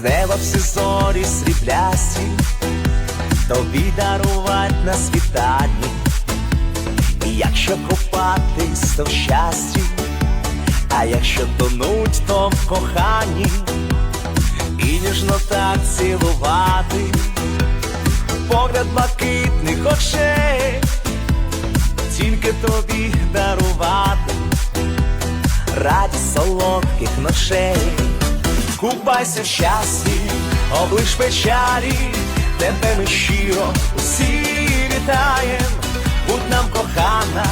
з неба всі зорі сріблясті, тобі дарувать на світанні, і якщо купатись, то в щасті, а якщо тонуть, то в коханні, і ніжно так цілувати, погляд блакитних очей, тільки тобі дарувати радість солодких ночей. Купайся в щасті, облиш печалі, тебе ми щиро усі вітаєм, будь нам кохана,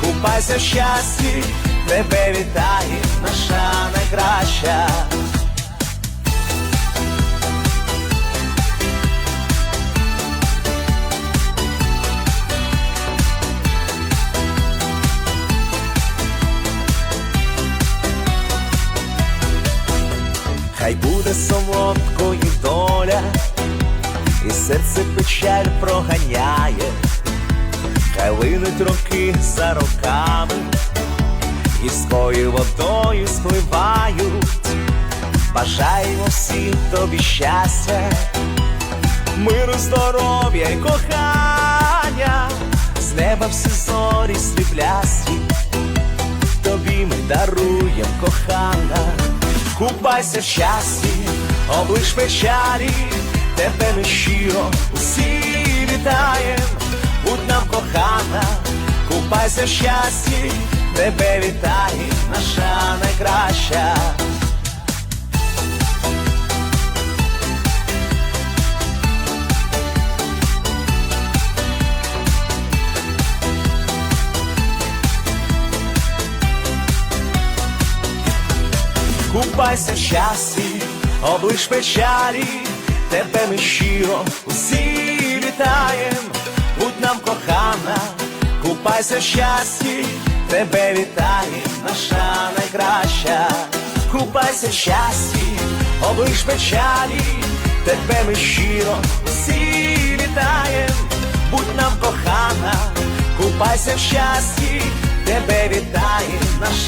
купайся в щасті, тебе вітає буде солодкою доля, і серце печаль проганяє, хай линуть роки за роками, гірською водою спливають, бажаємо всім тобі щастя, миру, здоров'я й кохання, з неба всі зорі сріблясті, тобі ми даруєм кохана. Купайся в щасті, облиш печалі, тебе ми щиро усі вітаєм, будь нам кохана, купайся в щасті, тебе вітає наша найкраща. Купайся в щасті, облиш печалі, тебе ми щиро усі вітаєм, будь нам кохана, купайся в щасті, тебе вітає наша найкраща, купайся в щасті, облиш печалі, тебе ми щиро усі вітаєм, будь нам кохана, купайся в щасті, тебе вітає наша.